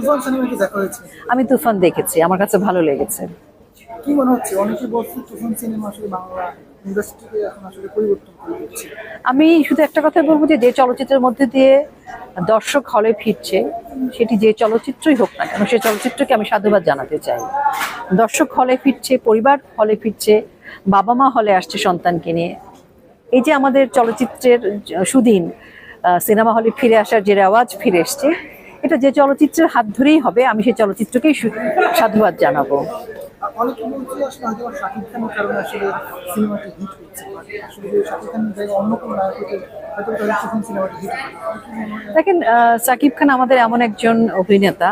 তুফান cinema কি দেখা হয়েছে? আমি তুফান দেখেছি আমার কাছে ভালো লেগেছে। কি মনে হচ্ছে? অনেকে বলছে তুফান সিনেমা আসলে বাংলা ইন্ডাস্ট্রিকে এখন আসলে পরিবর্তন করে দিচ্ছে। আমি শুধু একটা কথা বলব যে যে চলচ্চিত্রের মধ্যে দিয়ে দর্শক হলে ফিরছে সেটি যে চলচ্চিত্রই হোক না কেন সেই চলচ্চিত্রকে আমি সাধুবাদ জানাতে চাই। দর্শক হলে ফিরছে পরিবার হলে ফিরছে বাবা মা হলে আসছে সন্তানকে নিয়ে। এই যে আমাদের চলচ্চিত্রের সুদিন সিনেমা হলে ফিরে আসার যে রেওয়াজ ফিরে এসছে এটা যে চলচ্চিত্রের হাত ধরেই হবে আমি সেই চলচ্চিত্রকেই সাধুবাদ জানাব। দেখেন সাকিব খান আমাদের এমন একজন অভিনেতা।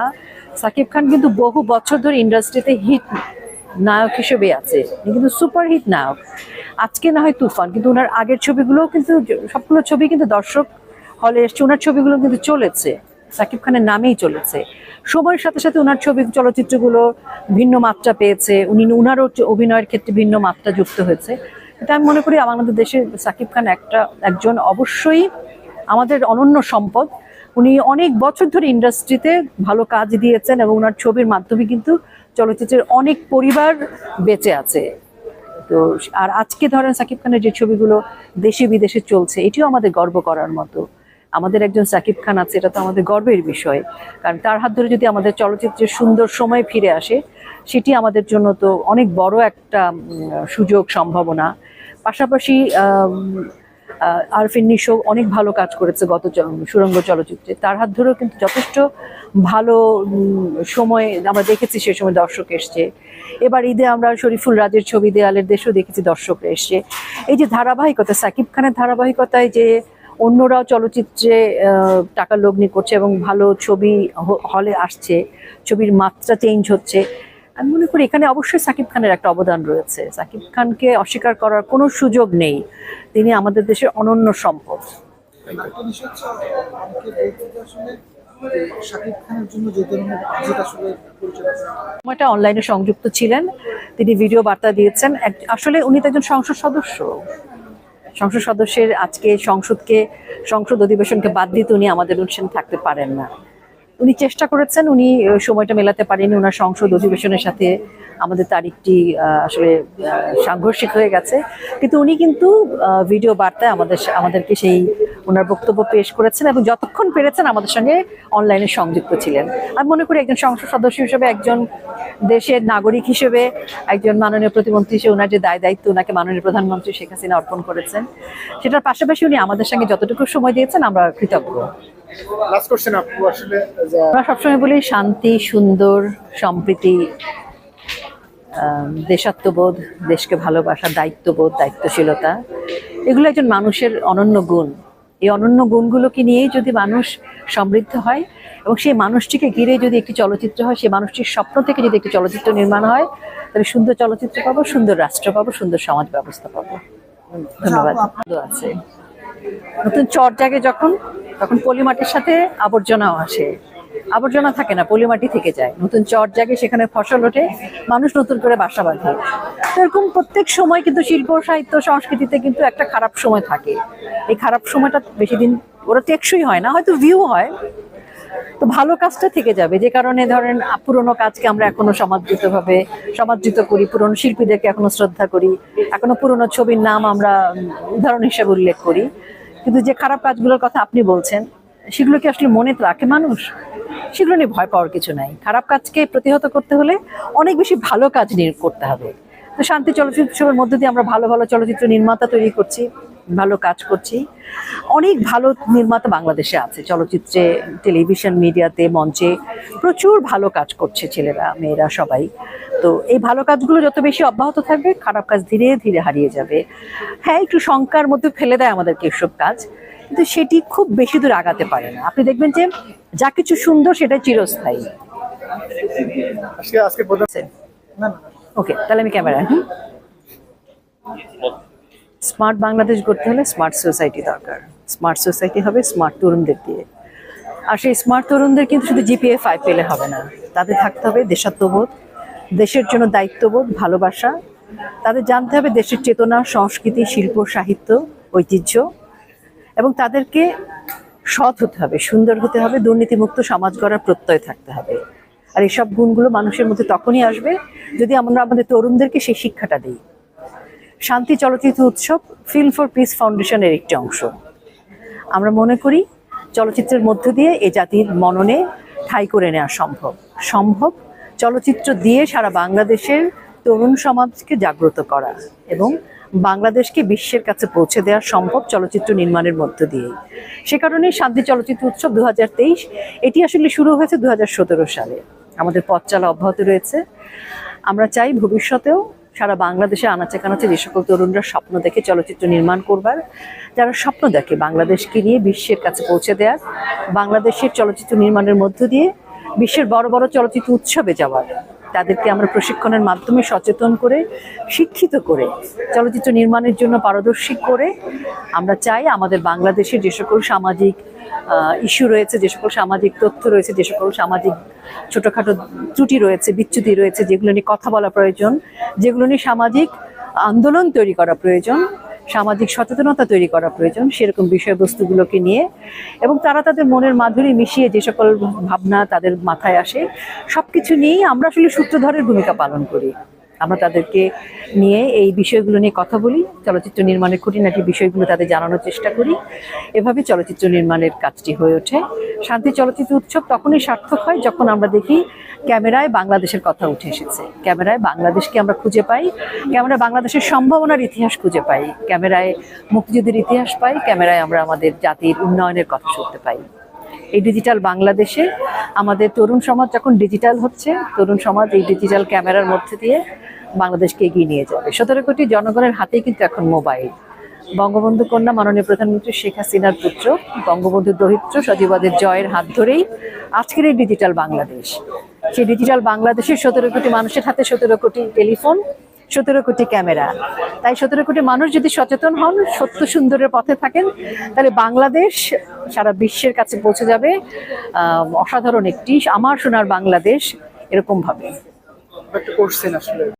সাকিব খান কিন্তু বহু বছর ধরে ইন্ডাস্ট্রিতে হিট নায়ক হিসেবে আছে। কিন্তু সুপার হিট নায়ক। আজকে না হয় তুফান কিন্তু ওনার আগের ছবিগুলোও কিন্তু সবগুলো ছবি কিন্তু দর্শক হলে এসছে ওনার ছবিগুলো কিন্তু চলেছে। সাকিব খানের নামেই চলেছে। সময়ের সাথে সাথে ওনার ছবি, চলচ্চিত্রগুলো ভিন্ন মাত্রা পেয়েছে। উনি উনারও অভিনয়ের ক্ষেত্রে ভিন্ন মাত্রা যুক্ত হয়েছে। এটা আমি মনে করি আমাদের দেশের সাকিব খান একটা, একজন অবশ্যই আমাদের অনন্য সম্পদ। উনি অনেক বছর ধরে ইন্ডাস্ট্রিতে ভালো কাজ দিয়েছেন এবং ওনার ছবির মাধ্যমে কিন্তু চলচ্চিত্রের অনেক পরিবার বেঁচে আছে। তো আর আজকে ধরেন সাকিব খানের যে ছবিগুলো দেশে বিদেশে চলছে, এটিও আমাদের গর্ব করার মতো। আমাদের একজন সাকিব খান আছে, এটা তো আমাদের গর্বের বিষয়। কারণ তার হাত ধরে যদি আমাদের চলচ্চিত্রের সুন্দর সময় ফিরে আসে, সেটি আমাদের জন্য তো অনেক বড় একটা সুযোগ, সম্ভাবনা। পাশাপাশি আরফিন নিশো অনেক ভালো কাজ করেছে গত সুরঙ্গ চলচ্চিত্রে। তার হাত ধরেও কিন্তু যথেষ্ট ভালো সময় আমরা দেখেছি সে সময় দর্শক এসছে। এবার ঈদে আমরা শরীফুল রাজের ছবি দেয়ালের দেশেও দেখেছি দর্শকরা এসছে। এই যে ধারাবাহিকতা, সাকিব খানের ধারাবাহিকতায় যে অন্যরাও চলচ্চিত্রে টাকা লগ্নি করছে এবং ভালো ছবি হলে আসছে ছবির মাত্রা চেঞ্জ হচ্ছে। আমি মনে করি এখানে অবশ্যই সাকিব খানের একটা অবদান রয়েছে। সাকিব খানকে অস্বীকার করার কোনো সুযোগ নেই। তিনি আমাদের দেশের অনন্য সম্পদ। সময়টা অনলাইনে সংযুক্ত ছিলেন। তিনি ভিডিও বার্তা দিয়েছেন। আসলে উনি তো একজন সংসদ সদস্য। সংসদ সদস্যের আজকে সংসদকে, সংসদ অধিবেশনকে বাদ দিতে উনি আমাদের অনুষ্ঠানে থাকতে পারেন না। উনি চেষ্টা করেছেন, উনি সময়টা মেলাতে পারেনি ওনার সংসদ অধিবেশনের সাথে আমাদের তারিখটি আসলে সাংঘর্ষিক হয়ে গেছে। কিন্তু উনি কিন্তু ভিডিও বার্তায় আমাদের আমাদেরকে সেই ওনার বক্তব্য পেশ করেছেন এবং যতক্ষণ পেরেছেন আমাদের সঙ্গে অনলাইনে সংযুক্ত ছিলেন। আমি মনে করি একজন সংসদ সদস্য হিসেবে একজন দেশের নাগরিক হিসেবে একজন মাননীয় প্রতিমন্ত্রী হিসেবে ওনার যে দায় দায়িত্ব ওনাকে মাননীয় প্রধানমন্ত্রী শেখ হাসিনা অর্পণ করেছেন সেটার পাশাপাশি উনি আমাদের সঙ্গে যতটুকু সময় দিয়েছেন আমরা কৃতজ্ঞ। আমরা সবসময় বলি শান্তি সুন্দর সম্প্রীতি দেশাত্মবোধ দেশকে ভালোবাসা দায়িত্ববোধ দায়িত্বশীলতা এগুলো একজন মানুষের অনন্য গুণ। এই অনন্য গুণগুলোকে নিয়েই যদি মানুষ সমৃদ্ধ হয় এবং সেই মানুষটিকে ঘিরে যদি একটি চলচ্চিত্র হয় সেই মানুষটির স্বপ্ন থেকে যদি একটি চলচ্চিত্র নির্মাণ হয় তাহলে সুন্দর চলচ্চিত্র পাবো সুন্দর রাষ্ট্র পাবো সুন্দর সমাজ ব্যবস্থা পাবো। ধন্যবাদ। আছে। নতুন চর জাগে যখন তখন পলিমাটির সাথে আবর্জনাও আসে। আবর্জনা থাকে না, পলিমাটি থেকে যায়। নতুন চর জাগে, সেখানে ফসল ওঠে, মানুষ নতুন করে বাসা বাঁধে। এরকম প্রত্যেক সময় কিন্তু শিল্প, সাহিত্য, সংস্কৃতিতে কিন্তু একটা খারাপ সময় থাকে। এই খারাপ সময়টা বেশি দিন ওরা টেকসই হয় না, হয়তো ভিউ হয়। তো ভালো কাজটা থেকে যাবে। যে কারণে ধরেন, পুরোনো কাজকে আমরা এখনও সমাদৃত ভাবে সমাদৃত করি, পুরনো শিল্পীদেরকে এখনও শ্রদ্ধা করি, এখনও পুরনো ছবির নাম আমরা উদাহরণ হিসেবে উল্লেখ করি। কিন্তু যে খারাপ কাজগুলোর কথা আপনি বলছেন, সেগুলো কি আসলে মনে রাখে মানুষ? সেগুলো নিয়ে ভয় পাওয়ার কিছু নাই। খারাপ কাজকে প্রতিহত করতে হলে অনেক বেশি ভালো কাজ নিয়ে করতে হবে। তো শান্তি চলচ্চিত্র উৎসবের মধ্যে দিয়ে আমরা ভালো ভালো চলচ্চিত্র নির্মাতা তৈরি করছি, ভালো কাজ করছি। অনেক ভালো নির্মাতা বাংলাদেশে আছে, চলচ্চিত্রে, টেলিভিশন মিডিয়াতে, মঞ্চে প্রচুর ভালো কাজ করছে ছেলেরা, মেয়েরা সবাই। তো এই ভালো কাজগুলো যত বেশি অব্যাহত থাকবে, খারাপ কাজ ধীরে ধীরে হারিয়ে যাবে। হ্যাঁ একটু শঙ্কার মধ্যে ফেলে দেয় আমাদেরকে এসব কাজ। কিন্তু সেটি খুব বেশি দূর আগাতে পারে না। আপনি দেখবেন যে যা কিছু সুন্দর সেটা চিরস্থায়ী। ওকে তাহলে আমি ক্যামেরা হুম? স্মার্ট বাংলাদেশ গড়তে হলে স্মার্ট সোসাইটি দরকার। স্মার্ট সোসাইটি হবে স্মার্ট তরুণদের দিয়ে। আর সেই স্মার্ট তরুণদের কিন্তু শুধু জিপিএ ফাইভ পেলে হবে না। তাদের থাকতে হবে দেশাত্মবোধ দেশের জন্য দায়িত্ববোধ ভালোবাসা। তাদের জানতে হবে দেশের চেতনা সংস্কৃতি শিল্প সাহিত্য ঐতিহ্য। এবং তাদেরকে সৎ হতে হবে, সুন্দর হতে হবে, দুর্নীতিমুক্ত সমাজ গড়ার প্রত্যয় থাকতে হবে। আর এসব গুণগুলো মানুষের মধ্যে তখনই আসবে যদি আমরা আমাদের তরুণদেরকে সেই শিক্ষাটা দিই। শান্তি চলচ্চিত্র উৎসব ফিল্ম ফর পিস ফাউন্ডেশনের একটি অংশ। আমরা মনে করি চলচ্চিত্রের মধ্য দিয়ে এ জাতির মননে ঠাঁই করে নেওয়া সম্ভব। সম্ভব চলচ্চিত্র দিয়ে সারা বাংলাদেশের তরুণ সমাজকে জাগ্রত করা এবং বাংলাদেশকে বিশ্বের কাছে পৌঁছে দেওয়া সম্ভব চলচ্চিত্র নির্মাণের মধ্য দিয়েই। সে কারণে শান্তি চলচ্চিত্র উৎসব দু হাজার তেইশ, এটি আসলে শুরু হয়েছে দু হাজার সতেরো সালে। আমাদের পথ চলা অব্যাহত রয়েছে। আমরা চাই ভবিষ্যতেও সারা বাংলাদেশে আনাচে কানাচে যে সকল তরুণরা স্বপ্ন দেখে চলচ্চিত্র নির্মাণ করবার, যারা স্বপ্ন দেখে বাংলাদেশকে নিয়ে বিশ্বের কাছে পৌঁছে দেওয়ার বাংলাদেশের চলচ্চিত্র নির্মাণের মধ্য দিয়ে বিশ্বের বড় বড় চলচ্চিত্র উৎসবে যাওয়ার। তাদেরকে আমরা প্রশিক্ষণের মাধ্যমে সচেতন করে, শিক্ষিত করে, চলচ্চিত্র নির্মাণের জন্য পারদর্শী করে আমরা চাই আমাদের বাংলাদেশের যে সকল সামাজিক ইস্যু রয়েছে, যে সকল সামাজিক তথ্য রয়েছে, যে সকল সামাজিক ছোটোখাটো ত্রুটি রয়েছে, বিচ্যুতি রয়েছে, যেগুলো নিয়ে কথা বলা প্রয়োজন, যেগুলো নিয়ে সামাজিক আন্দোলন তৈরি করা প্রয়োজন সামাজিক সচেতনতা তৈরি করা প্রয়োজন, সেরকম বিষয়বস্তুগুলোকে নিয়ে। এবং তারা তাদের মনের মাধুরী মিশিয়ে যে সকল ভাবনা তাদের মাথায় আসে সব কিছু নিয়েই আমরা আসলে সূত্রধরের ভূমিকা পালন করি। আমরা তাদেরকে নিয়ে এই বিষয়গুলো নিয়ে কথা বলি, চলচ্চিত্র নির্মাণের খুঁটিনাটি বিষয়গুলো তাদের জানানোর চেষ্টা করি। এভাবে চলচ্চিত্র নির্মাণের কাজটি হয়ে ওঠে। শান্তি চলচ্চিত্র উৎসব তখনই সার্থক হয় যখন আমরা দেখি ক্যামেরায় বাংলাদেশের কথা উঠে এসেছে। ক্যামেরায় বাংলাদেশকে আমরা খুঁজে পাই ক্যামেরা বাংলাদেশের সম্ভাবনার ইতিহাস খুঁজে পাই, ক্যামেরায় মুক্তিযুদ্ধের ইতিহাস পাই, ক্যামেরায় আমরা আমাদের জাতির উন্নয়নের কথা শুনতে পাই। এই ডিজিটাল বাংলাদেশে আমাদের তরুণ সমাজ যখন ডিজিটাল হচ্ছে, তরুণ সমাজ এই ডিজিটাল ক্যামেরার মধ্যে দিয়ে বাংলাদেশকে এগিয়ে নিয়ে যাবে। সতেরো কোটি জনগণের হাতেই কিন্তু এখন মোবাইল। বঙ্গবন্ধু কন্যা মাননীয় প্রধানমন্ত্রী শেখ হাসিনার পুত্র, বঙ্গবন্ধু দরিদ্র সজীবাদের জয়ের হাত ধরেই আজকের এই ডিজিটাল বাংলাদেশ। সেই ডিজিটাল বাংলাদেশের সতেরো কোটি মানুষের হাতে সতেরো কোটি টেলিফোন, সতেরো কোটি ক্যামেরা। তাই সতেরো কোটি মানুষ যদি সচেতন হন, সত্য সুন্দরের পথে থাকেন, তাহলে বাংলাদেশ সারা বিশ্বের কাছে পৌঁছে যাবে। অসাধারণ একটি, আমার সোনার বাংলাদেশ এরকমভাবে। করছেন আসলে।